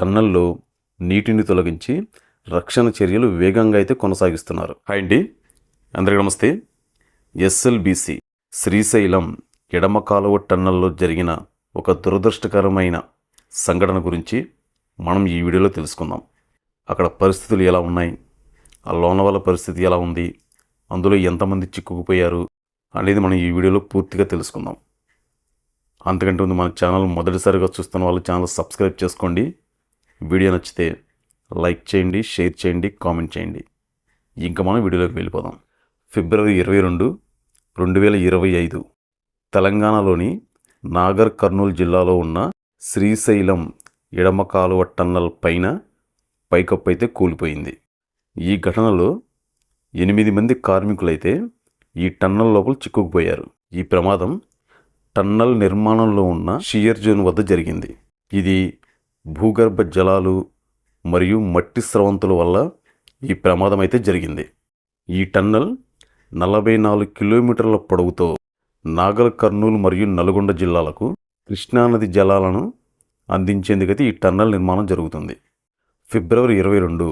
టన్నల్లో నీటిని తొలగించి రక్షణ చర్యలు వేగంగా అయితే కొనసాగిస్తున్నారు. హాయ్ అండి. అందరికీ నమస్తే. ఎస్ఎల్బిసి శ్రీశైలం ఎడమ కాలువ టన్నల్లో జరిగిన ఒక దురదృష్టకరమైన సంఘటన గురించి మనం ఈ వీడియోలో తెలుసుకుందాం. అక్కడ పరిస్థితులు ఎలా ఉన్నాయి? ఆ లోన వల్ల పరిస్థితి ఎలా ఉంది? అందులో ఎంతమంది చిక్కుకుపోయారు? అనేది మనం ఈ వీడియోలో పూర్తిగా తెలుసుకుందాం. అంతకంటే ముందు మన ఛానల్ మొదటిసారిగా చూస్తున్న వాళ్ళు ఛానల్ సబ్స్క్రైబ్ చేసుకోండి. వీడియో నచ్చితే లైక్ చేయండి షేర్ చేయండి కామెంట్ చేయండి. ఇంకా మనం వీడియోలోకి వెళ్ళిపోదాం. ఫిబ్రవరి ఇరవై రెండు రెండు వేల ఇరవై ఐదు. తెలంగాణలోని నాగర్ కర్నూలు జిల్లాలో ఉన్న శ్రీశైలం ఎడమ కాలువ టన్నల్ పైన పైకప్పు అయితే కూలిపోయింది. ఈ ఘటనలో ఎనిమిది మంది కార్మికులైతే ఈ టన్నల్ లోపల చిక్కుకుపోయారు. ఈ ప్రమాదం టన్నల్ నిర్మాణంలో ఉన్న షియర్ జోన్ వద్ద జరిగింది. ఇది భూగర్భ జలాలు మరియు మట్టి స్రవంతుల వల్ల ఈ ప్రమాదం అయితే జరిగింది. ఈ టన్నెల్ నలభై నాలుగు కిలోమీటర్ల పొడవుతో నాగల్ కర్నూలు మరియు నల్గొండ జిల్లాలకు కృష్ణానది జలాలను అందించేందుకైతే ఈ టన్నెల్ నిర్మాణం జరుగుతుంది. ఫిబ్రవరి ఇరవై రెండు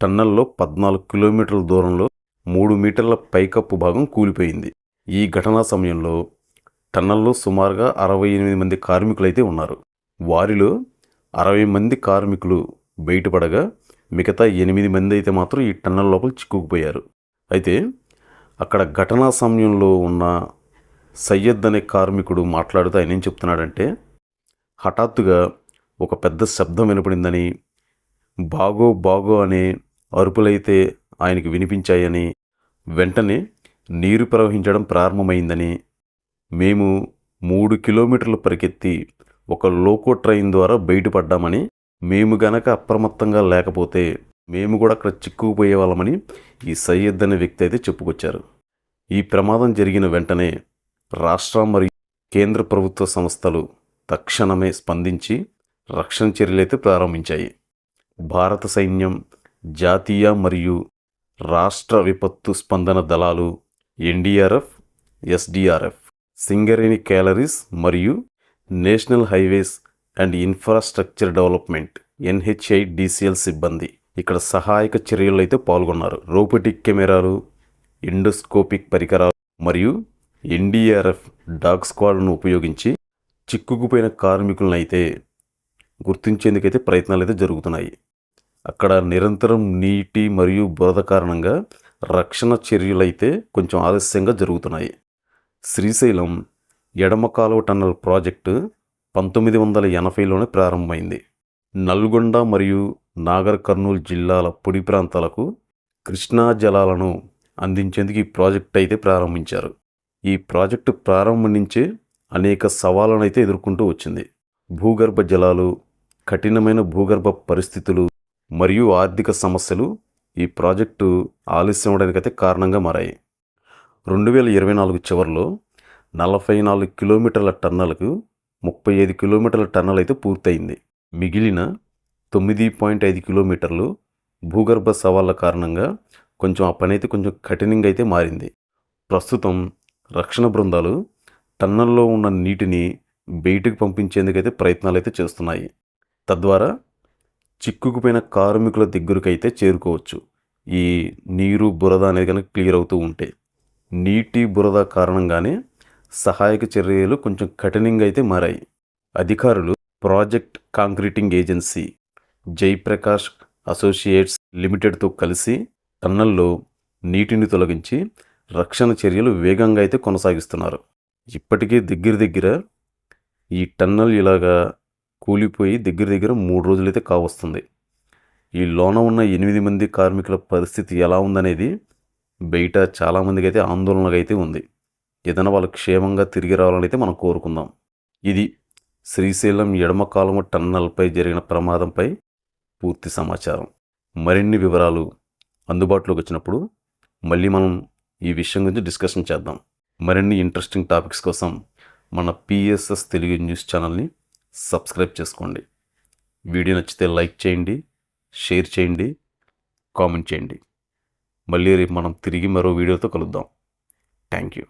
టన్నెల్లో పద్నాలుగు కిలోమీటర్ల దూరంలో మూడు మీటర్ల పైకప్పు భాగం కూలిపోయింది. ఈ ఘటనా సమయంలో టన్నల్లో సుమారుగా అరవై ఎనిమిది మంది కార్మికులైతే ఉన్నారు. వారిలో అరవై మంది కార్మికులు బయటపడగా మిగతా ఎనిమిది మంది అయితే మాత్రం ఈ టన్నల్ లోపల చిక్కుకుపోయారు. అయితే అక్కడ ఘటనా సమయంలో ఉన్న సయ్యద్ అనే కార్మికుడు మాట్లాడుతూ ఆయన ఏం చెప్తున్నాడంటే హఠాత్తుగా ఒక పెద్ద శబ్దం వినపడిందని బాగో బాగో అనే అరుపులైతే ఆయనకి వినిపించాయని వెంటనే నీరు ప్రవహించడం ప్రారంభమైందని మేము మూడు కిలోమీటర్లు పరిగెత్తి ఒక లోకో ట్రైన్ ద్వారా బయటపడ్డామని మేము గనక అప్రమత్తంగా లేకపోతే మేము కూడా అక్కడ చిక్కుకుపోయే వాళ్ళమని ఈ సయ్యద్ అనే వ్యక్తి అయితే చెప్పుకొచ్చారు. ఈ ప్రమాదం జరిగిన వెంటనే రాష్ట్ర మరియు కేంద్ర ప్రభుత్వ సంస్థలు తక్షణమే స్పందించి రక్షణ చర్యలైతే ప్రారంభించాయి. భారత సైన్యం జాతీయ మరియు రాష్ట్ర విపత్తు స్పందన దళాలు ఎన్డీఆర్ఎఫ్ ఎస్డిఆర్ఎఫ్ సింగరేణి క్యాలరీస్ మరియు national highways and infrastructure development NHI DCL సిబ్బంది. ఇక్కడ సహాయక చర్యల్లో అయితే పాల్గొన్నారు. రోబోటిక్ కెమెరాలు ఎండోస్కోపిక్ పరికరాలు మరియు ఎన్డీఆర్ఎఫ్ డాగ్ స్క్వాడ్ను ఉపయోగించి చిక్కుకుపోయిన కార్మికులను అయితే గుర్తించేందుకైతే ప్రయత్నాలు అయితే జరుగుతున్నాయి. అక్కడ నిరంతరం నీటి మరియు బురద కారణంగా రక్షణ చర్యలైతే కొంచెం ఆలస్యంగా జరుగుతున్నాయి. శ్రీశైలం ఎడమ కాలువ టన్నల్ ప్రాజెక్టు పంతొమ్మిది వందల ఎనభైలోనే ప్రారంభమైంది. నల్గొండ మరియు నాగర్ కర్నూలు జిల్లాల పొడి ప్రాంతాలకు కృష్ణా జలాలను అందించేందుకు ఈ ప్రాజెక్ట్ అయితే ప్రారంభించారు. ఈ ప్రాజెక్టు ప్రారంభం నుంచే అనేక సవాళ్ళను అయితే ఎదుర్కొంటూ వచ్చింది. భూగర్భ జలాలు కఠినమైన భూగర్భ పరిస్థితులు మరియు ఆర్థిక సమస్యలు ఈ ప్రాజెక్టు ఆలస్యం అవడానికైతే కారణంగా మారాయి. రెండు వేల ఇరవై నాలుగు చివరిలో నలభై నాలుగు కిలోమీటర్ల టన్నలకు ముప్పై ఐదు కిలోమీటర్ల టన్నల్ అయితే పూర్తయింది. మిగిలిన తొమ్మిది పాయింట్ ఐదు కిలోమీటర్లు భూగర్భ సవాళ్ళ కారణంగా కొంచెం ఆ పని అయితే కొంచెం కఠినంగా అయితే మారింది. ప్రస్తుతం రక్షణ బృందాలు టన్నల్లో ఉన్న నీటిని బయటకు పంపించేందుకైతే ప్రయత్నాలు అయితే చేస్తున్నాయి. తద్వారా చిక్కుకుపోయిన కార్మికుల దగ్గరకైతే చేరుకోవచ్చు. ఈ నీరు బురద అనేది కనుక క్లియర్ అవుతూ ఉంటే. నీటి బురద కారణంగానే సహాయక చర్యలు కొంచెం కఠినంగా అయితే మారాయి. అధికారులు project concreting agency Jaiprakash associates లిమిటెడ్తో కలిసి టన్నల్లో నీటిని తొలగించి రక్షణ చర్యలు వేగంగా అయితే కొనసాగిస్తున్నారు. ఇప్పటికే దగ్గర దగ్గర ఈ టన్నల్ ఇలాగా కూలిపోయి దగ్గర దగ్గర మూడు రోజులైతే కావస్తుంది. ఈ లోన ఉన్న ఎనిమిది మంది కార్మికుల పరిస్థితి ఎలా ఉందనేది బయట చాలామందికి అయితే ఆందోళనగా అయితే ఉంది. ఏదైనా వాళ్ళు క్షేమంగా తిరిగి రావాలని అయితే మనం కోరుకుందాం. ఇది శ్రీశైలం ఎడమ కాలువ టన్నల్పై జరిగిన ప్రమాదంపై పూర్తి సమాచారం. మరిన్ని వివరాలు అందుబాటులోకి వచ్చినప్పుడు మళ్ళీ మనం ఈ విషయం గురించి డిస్కషన్ చేద్దాం. మరిన్ని ఇంట్రెస్టింగ్ టాపిక్స్ కోసం మన పిఎస్ఎస్ తెలుగు న్యూస్ ఛానల్ని సబ్స్క్రైబ్ చేసుకోండి. వీడియో నచ్చితే లైక్ చేయండి షేర్ చేయండి కామెంట్ చేయండి. మళ్ళీ రేపు మనం తిరిగి మరో వీడియోతో కలుద్దాం. Thank you.